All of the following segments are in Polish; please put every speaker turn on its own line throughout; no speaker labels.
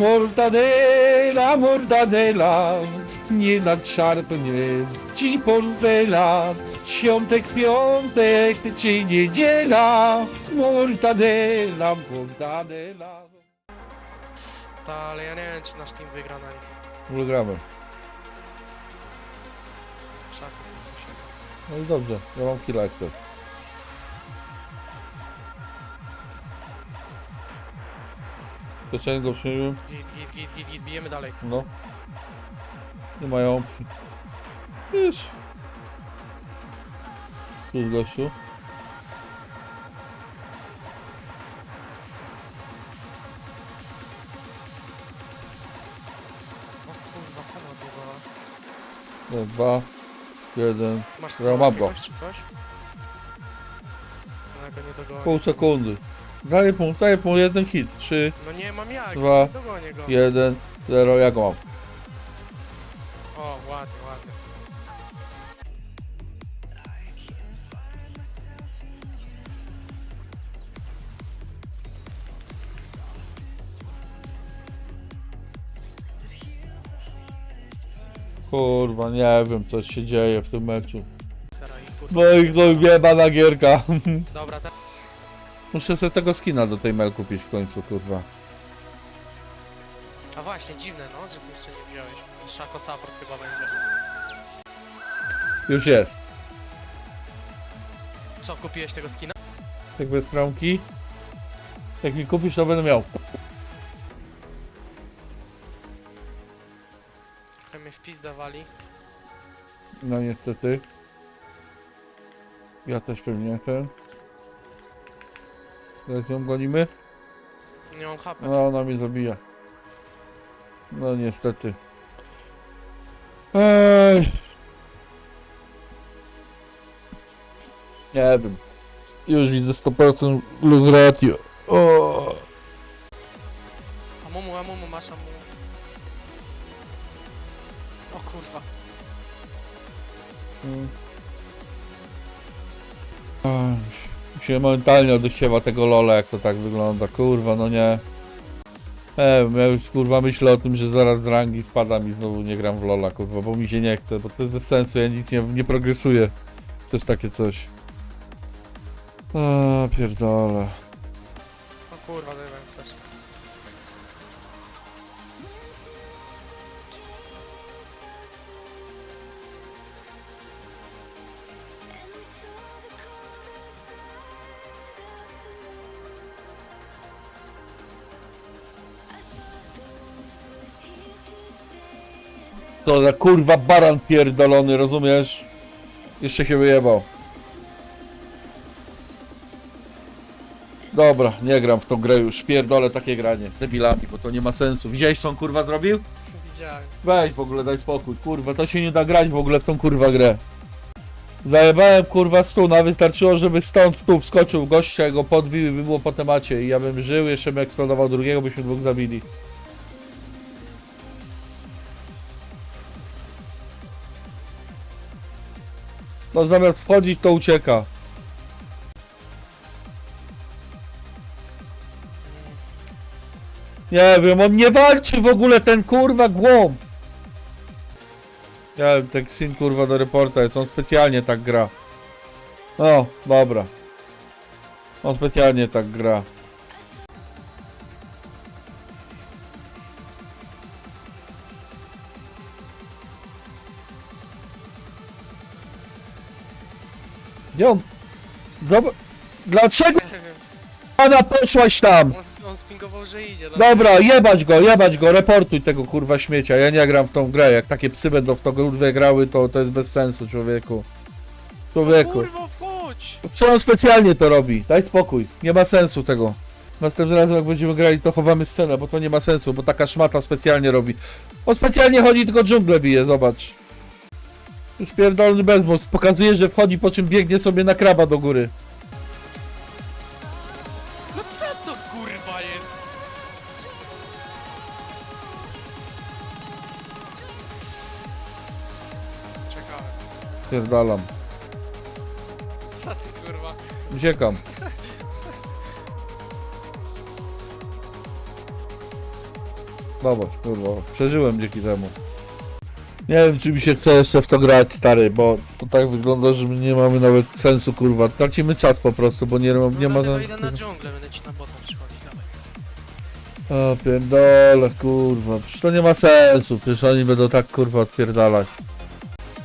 Mortadela, mortadela, nie nadszarpnie ci portfela. Świątek, piątek czy niedziela, mortadela, mortadela.
Ta, ale ja nie wiem, czy nasz team wygra na nich.
Wygramy.
Szaku.
No i dobrze, ja mam killa jak Pieczenie go przyjmiem.
Git, git, git, git, git, bijemy dalej.
No. Nie mają opcji. Wiesz. Tu jest gościu.
O kurwa, co odjebała?
Nie, Dwa. Jeden.
Ty masz
go.
jakiegoś czy coś? No ja go nie dogonię.
Pół sekundy. Daję punkt, daję punkt. Jeden hit. Trzy,
No nie mam jak,
Dwa.
nie dogonię go.
jeden, zero. Ja go mam.
O, ładnie, ładnie.
Kurwa, nie wiem co się dzieje w tym meczu.
Teraz i kurwa.
No i no jebana gierka.
Dobra, te...
Muszę sobie tego skina do tej mel kupić w końcu, kurwa.
A właśnie, dziwne no, że ty jeszcze nie wziąłeś. Szako support chyba będzie.
Już jest.
Co, kupiłeś tego skina?
Tak bez trąki. Jak mi kupisz, to będę miał.
Trochę mnie wpis dawali.
No niestety. Ja też pewnie ten. Teraz ją gonimy.
Nie mam HP.
No ona mnie zabija. No niestety. Ej. Nie wiem. Już widzę 100% lose ratio. O.
A mumu, a mumu, masz a mumu. O kurwa.
Mm. Się momentalnie odechciewa tego lola, jak to tak wygląda. Kurwa, no nie. E, ja już kurwa myślę o tym, że zaraz rangi spadam i znowu nie gram w lola, kurwa, bo mi się nie chce, bo to jest bez sensu, ja nic nie, nie progresuję. To jest takie coś. A, pierdolę. To za kurwa baran pierdolony, rozumiesz? Jeszcze się wyjebał. Dobra, nie gram w tą grę już, pierdolę takie granie. Debilami, bo to nie ma sensu. Widziałeś co on kurwa zrobił?
Widziałem.
Weź w ogóle, daj spokój, kurwa, to się nie da grać w ogóle w tą kurwa grę. Zajebałem kurwa stuna, wystarczyło, żeby stąd tu wskoczył gościa, go podbił i by było po temacie i ja bym żył, jeszcze bym eksplodował drugiego, byśmy dwóch zabili. No zamiast wchodzić to ucieka. Nie wiem, on nie walczy w ogóle ten kurwa głąb. Ja wiem, ten syn kurwa do reporta jest, on specjalnie tak gra. O, dobra. On specjalnie tak gra. Gdzie on? Dobra. Dlaczego pana poszłaś tam?
On, on spingował, że idzie. No.
Dobra, jebać go, jebać go, reportuj tego kurwa śmiecia. Ja nie gram w tą grę. Jak takie psy będą w to kurwę grały, to, to jest bez sensu, człowieku. Człowieku.
Kurwa, wchodź!
Co on specjalnie to robi? Daj spokój. Nie ma sensu tego. Następnym razem jak będziemy grali, to chowamy scenę, bo to nie ma sensu, bo taka szmata specjalnie robi. On specjalnie chodzi, tylko dżunglę bije, zobacz jest pierdolny. Pokazuje, że wchodzi, po czym biegnie sobie na kraba do góry.
No co to kurwa jest? Czekałem.
Pierdalam.
Co ty kurwa?
Uciekam. Zobacz, kurwa. Przeżyłem dzięki temu. Nie wiem, czy mi się chce jeszcze w to grać, stary, bo to tak wygląda, że my nie mamy nawet sensu, kurwa. Tracimy czas po prostu, bo nie, nie
No
ma...
dlatego
na-
idę na dżunglę, będę ci na bota przychodzić, dawaj.
O pierdolę, kurwa, przecież to nie ma sensu, przecież oni będą tak, kurwa, odpierdalać.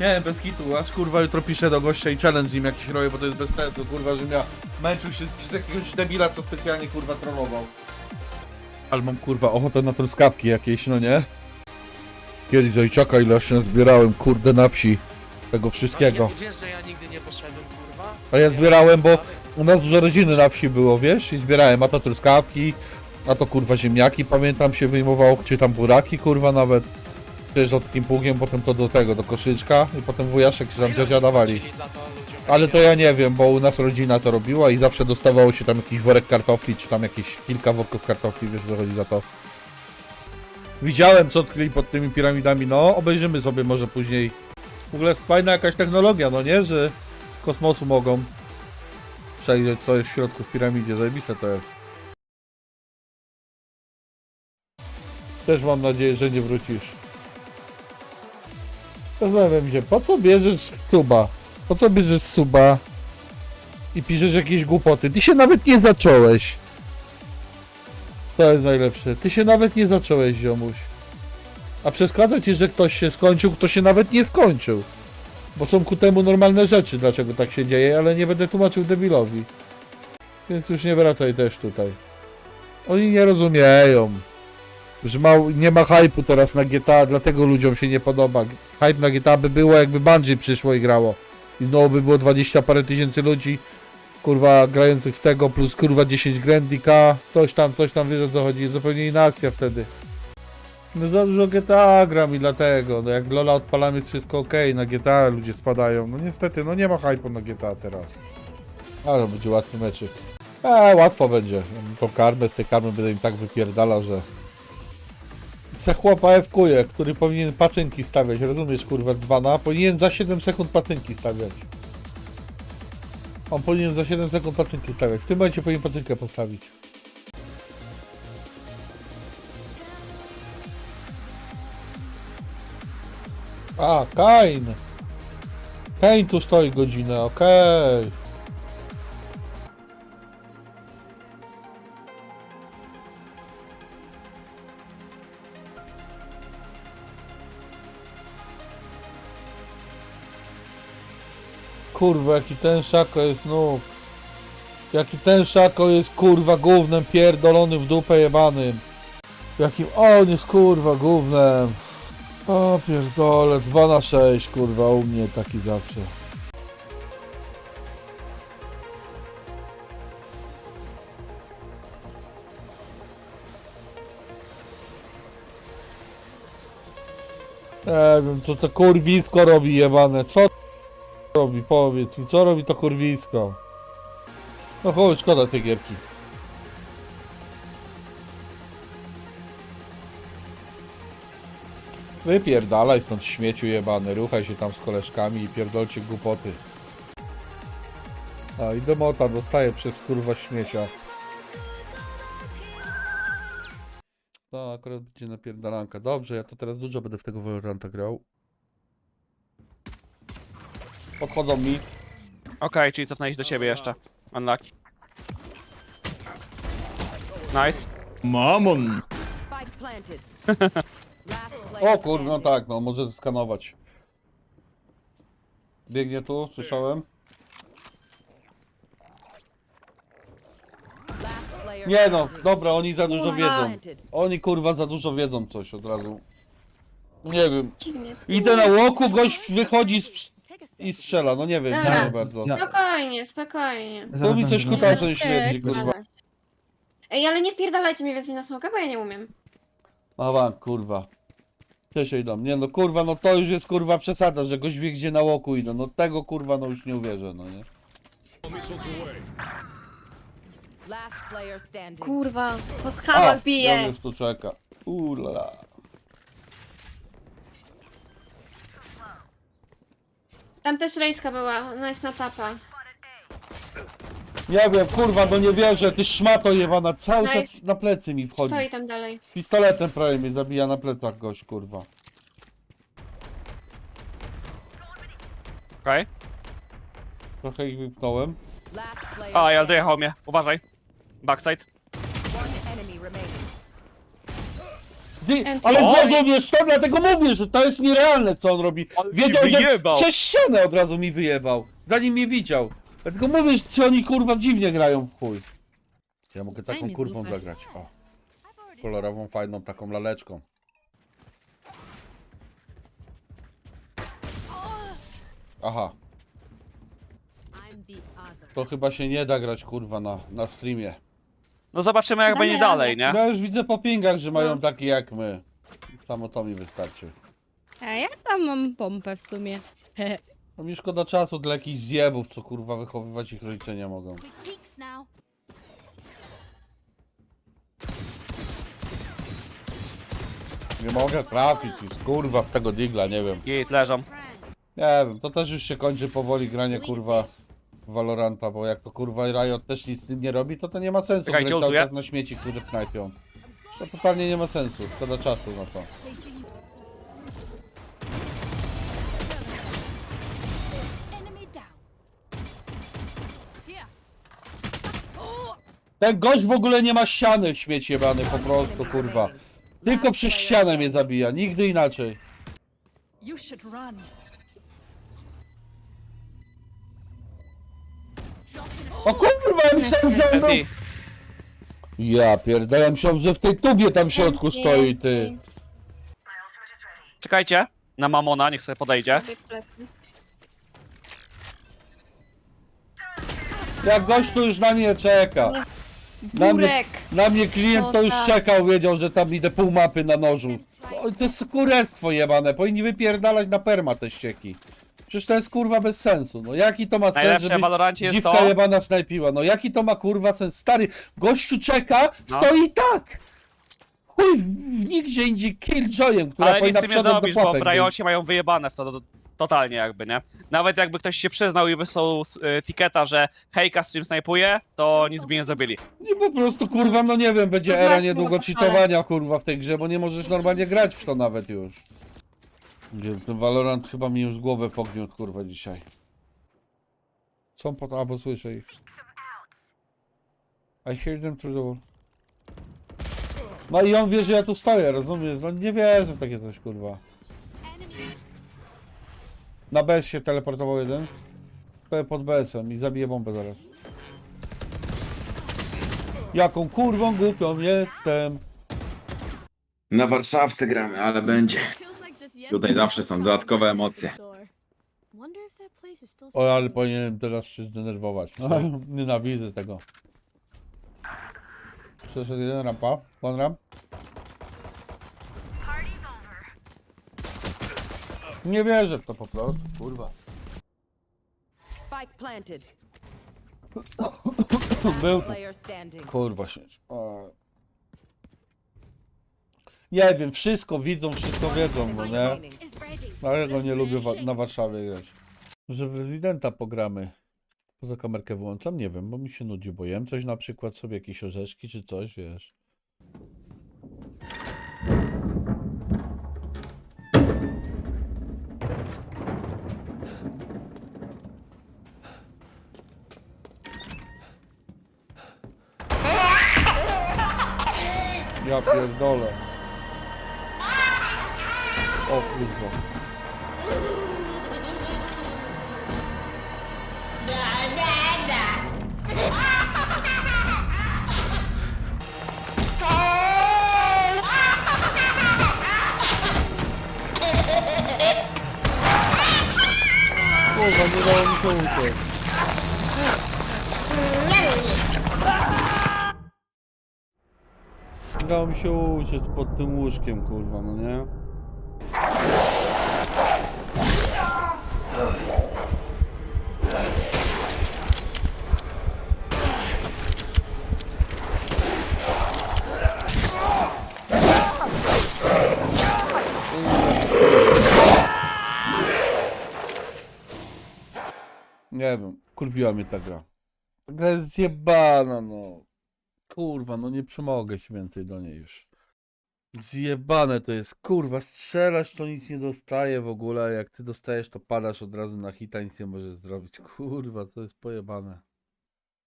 Nie bez kitu, aż kurwa jutro piszę do gościa i challenge im jakiś robię, bo to jest bez sensu, kurwa, że ja męczył się przez jakiegoś debila, co specjalnie, kurwa, trollował. Ale mam, kurwa, ochotę na truskawki jakieś, no nie? Kiedyś ojczaka ile się zbierałem, kurde, na wsi. Tego wszystkiego.
A, wiesz, że ja nigdy nie poszedłem, kurwa?
A ja zbierałem, bo u nas dużo rodziny na wsi było, wiesz? I zbierałem, a to truskawki, a to kurwa ziemniaki, pamiętam się wyjmowało, czy tam buraki, kurwa nawet. Też od takim pługiem, potem to do tego, do koszyczka i potem wujaszek
A
tam
oni
dawali. Ale to ja nie wiem, bo u nas rodzina to robiła i zawsze dostawało się tam jakiś worek kartofli, czy tam jakieś kilka worków kartofli, wiesz, co chodzi za to. Widziałem, co odkryli pod tymi piramidami, no, obejrzymy sobie może później. W ogóle fajna jakaś technologia, no nie, że kosmosu mogą przejrzeć, co jest w środku w piramidzie, zajebiste to jest. Też mam nadzieję, że nie wrócisz. Zastanawiam się, po co bierzesz suba? Po co bierzesz suba i piszesz jakieś głupoty? Ty się nawet nie zacząłeś. To jest najlepsze. Ty się nawet nie zacząłeś, ziomuś. A przeszkadza ci, że ktoś się skończył, kto się nawet nie skończył. Bo są ku temu normalne rzeczy, dlaczego tak się dzieje, ale nie będę tłumaczył debilowi. Więc już nie wracaj też tutaj. Oni nie rozumieją. Że ma, nie ma hype'u teraz na GTA, dlatego ludziom się nie podoba. Hype na GTA by było, jakby Bungie przyszło i grało. I znowu by było 20 parę tysięcy ludzi, kurwa, grających w tego, plus kurwa 10 Grandika, coś tam, coś tam, wiesz o co chodzi, zupełnie inna akcja wtedy. No za dużo GTA gram i dlatego, no jak Lola odpalamy jest wszystko ok, na GTA ludzie spadają, no niestety, no nie ma hype'u na GTA teraz. Ale będzie łatwy meczyk. Eee, łatwo będzie. Tą karmę, z tej karmy będę im tak wypierdalał, że... Se chłopa F-kuje, który powinien patynki stawiać, rozumiesz kurwa dzbana? Powinien za 7 sekund patynki stawiać. On powinien za 7 sekund patynki stawiać. W tym momencie powinien patynkę postawić. A, Kain! Kain tu stoi godzinę, okej. Kurwa, jaki ten szako jest no. Jaki ten szako jest kurwa gównem pierdolony w dupę jebanym. Jakim on jest kurwa gównem. O pierdolę, 2 na 6 kurwa u mnie taki zawsze. Nie wiem, co to kurwisko robi jebane, co robi, powiedz mi, co robi to kurwisko? No chuj, szkoda tej gierki. Wypierdalaj stąd śmieciu jebany, ruchaj się tam z koleżkami i pierdolcie głupoty. A i demota dostaje przez kurwa śmiecia. To akurat będzie napierdalanka. Dobrze, ja to teraz dużo będę w tego Valoranta grał. Podchodzą mi.
Okej, czyli cofnęli się do ciebie jeszcze. Unlucky. Nice.
Mamon!
Spike planted. Last player
O kurwa, no
standing.
tak, no może skanować. Biegnie tu, słyszałem.
Last player
Nie no,
standing.
dobra, oni za dużo wiedzą. Oni kurwa za dużo wiedzą coś od razu. Nie wiem.
Dziwnie.
Idę na łoku, gość wychodzi z... I strzela, no nie wiem,
Dobra.
dziwne bardzo.
Ja-
Spokojnie, spokojnie.
To mi coś
Nie
kutało, co
będę
śmierdzi, kurwa.
Ej, ale nie wpierdalajcie mnie więcej na smoka, bo ja nie umiem.
A wam, kurwa. Cześć idą. Nie no kurwa, no to już jest kurwa przesada, że gość wie gdzie na łoku idą. No tego kurwa no już nie uwierzę, no nie.
Last player standing.
Kurwa, po
A,
schawach
on
bije.
już tu czeka. Ula.
Tam też rejska była, ona jest na tapa.
Nie wiem, kurwa, no nie wierzę, ty szmato jebana, cały
Nice.
czas na plecy mi wchodzi.
Stoi tam dalej.
Pistoletem prawie mnie zabija na plecach gość, kurwa.
Okej.
Trochę ich wypnąłem.
Last player
A, ja
standing.
dojechał mnie. Uważaj. Backside.
One enemy remaining.
And-
ale
Oj!
rozumiesz to, dlatego mówię, że to jest nierealne, co on robi.
Ale ci
Wiedział, że
wyjebał.
przez ścianę od razu mi wyjebał, zanim mnie widział. Dlatego mówię, że oni kurwa dziwnie grają w chuj. Ja mogę taką kurwą zagrać. O. Kolorową, fajną, taką laleczką. Aha. To chyba się nie da grać kurwa na, na streamie.
No zobaczymy jak
Damy
będzie
radę.
dalej, nie?
Ja już widzę po pingach, że mają
No.
takie jak my. Samo to mi wystarczy.
A ja tam mam pompę w sumie.
No mi szkoda czasu dla jakichś zjebów, co kurwa wychowywać ich rodzice nie mogą. Nie mogę trafić już, kurwa, w tego digla, nie wiem.
Git, leżą.
Nie wiem, to też już się kończy powoli granie, kurwa, Valoranta, bo jak to kurwa Riot też nic z tym nie robi, to to nie ma sensu,
Czekajcie,
grać cały czas na śmieci, które knajpią. To totalnie nie ma sensu, szkoda czasu na to. Ten gość w ogóle nie ma ściany, śmieć jebany, po prostu, kurwa. Tylko przez ścianę mnie zabija, nigdy inaczej.
You should run.
O kurwa, ja myślałem, że on był... Ja pierdolę, myślałem, że w tej tubie tam w środku stoi, ty.
czekajcie. Na Mamona, niech sobie podejdzie.
Jak gość tu już na mnie czeka. Na mnie,
Burek!
na mnie klient to już czekał, wiedział, że tam idę pół mapy na nożu. O, to jest kurestwo jebane, powinni wypierdalać na perma te ścieki. Przecież to jest kurwa bez sensu. No jaki to ma sens,
Najlepsze w
żeby
Valorancie jest
dziwka
to...
jebana snajpiła? No jaki to ma kurwa sens? Stary, gościu czeka,
No.
stoi i tak! Chuj, w- nigdzie indziej killjoyem, która
Ale nic
powinna
z tym nie
przodem do
zrobisz, bo w Riocie mają wyjebane w to, to, totalnie jakby, nie? Nawet jakby ktoś się przyznał i wysłał y, tiketa, że hejka stream snajpuje, to nic by nie zrobili.
Nie po prostu kurwa, no nie wiem, będzie era
właśnie,
niedługo
no to
cheatowania kurwa w tej grze, bo nie możesz normalnie grać w to nawet już. Nie, Ten Valorant chyba mi już głowę pogniótł kurwa dzisiaj. Są pod... A, bo słyszę ich. I hear them through the wall. No i on wie, że ja tu stoję, rozumiesz? No nie wierzę w takie coś kurwa. Na BS się teleportował jeden. Stoję pod BS-em i zabiję bombę zaraz. Jaką kurwą głupią jestem.
Na Warszawce gramy, ale będzie. Tutaj zawsze są dodatkowe emocje.
O, ale powinienem teraz się zdenerwować. Nienawidzę tego. Przeszedł jeden rampa. One ramp. Nie wierzę w to po prostu, kurwa.
Spike planted.
Był tu.
Player standing.
Kurwa śmieć. O. Nie wiem, wszystko widzą, wszystko wiedzą, no nie? Dlatego nie lubię wa- na Warszawie grać. Że w Residenta pogramy. Poza kamerkę wyłączam? Nie wiem, bo mi się nudzi, bo jem coś na przykład sobie, jakieś orzeszki czy coś, wiesz. Ja pierdolę. O kurwa. Kurwa, nie dało mi się uciec. Nie dało mi się uciec pod tym łóżkiem, kurwa, no nie? Nie wiem, kurwiła mnie ta gra. Gra jest zjebana, no. Kurwa, no nie przemogę się więcej do niej już. Zjebane to jest, kurwa, strzelasz to nic nie dostaje w ogóle, jak ty dostajesz to padasz od razu na hita, nic nie możesz zrobić. Kurwa, to jest pojebane.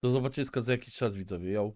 Do zobaczyska za jakiś czas widzowie, ją.